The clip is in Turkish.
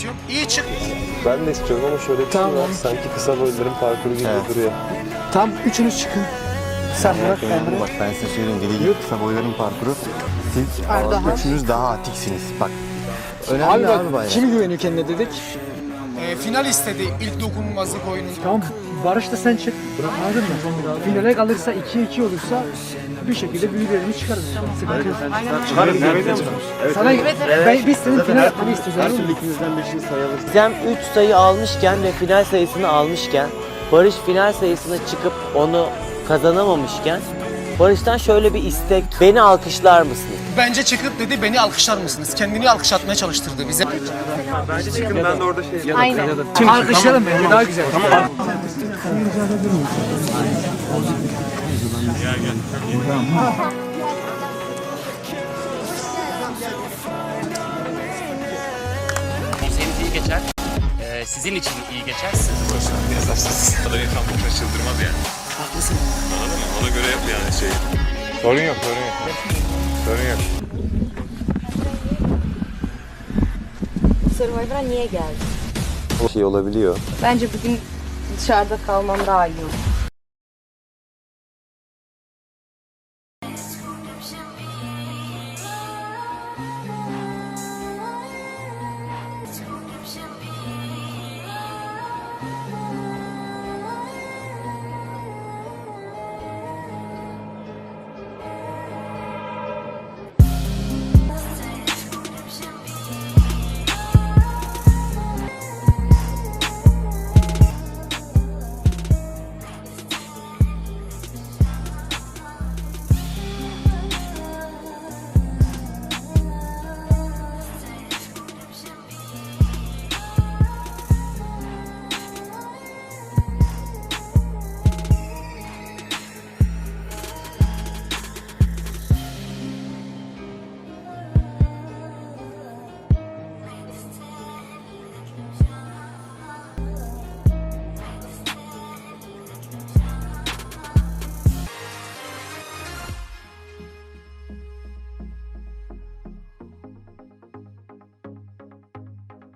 istiyorum. İyi çık. Ben de istiyorum ama şöyle bir Tamam. şey var. Sanki kısa boyların parkuru gibi Evet. duruyor. Tam üçünüz çıkın. Sen bırak Emre. Bak ben size söyleyeyim deli gibi kısa boyların parkuru. Siz Ardahan. üçünüz daha atiksiniz. Bak. Önemli Abi abi, bak bayağı. kimi güveniyor kendine dedik. Ee, final istedi ilk dokunulmazlık oyununda. Tamam Barış da sen çık. Anladın mı? Finale kalırsa 2-2 olursa bir şekilde büyülerimiz çıkarız. Sıkıntı yok. Sana ben, biz senin final yapmanı istiyoruz. anladın mı? ikinizden birisini sayalım. Gizem 3 sayı almışken ve final sayısını almışken Barış final sayısına çıkıp onu kazanamamışken Barış'tan şöyle bir istek beni alkışlar mısınız? Bence çıkıp dedi beni alkışlar mısınız? Kendini alkışlatmaya çalıştırdı bize. Bence çıkın ben de orada şey Aynen. Alkışlayalım bence daha güzel. Senin iyi geçer. Ee, sizin için iyi geçer. Siz kadar insan boşuna çıldırmaz yani. Göre yap yani şey. Sorun yok, sorun yok. Sorun yok. Survivor'a niye geldin? şey olabiliyor. Bence bugün dışarıda kalmam daha iyi olur.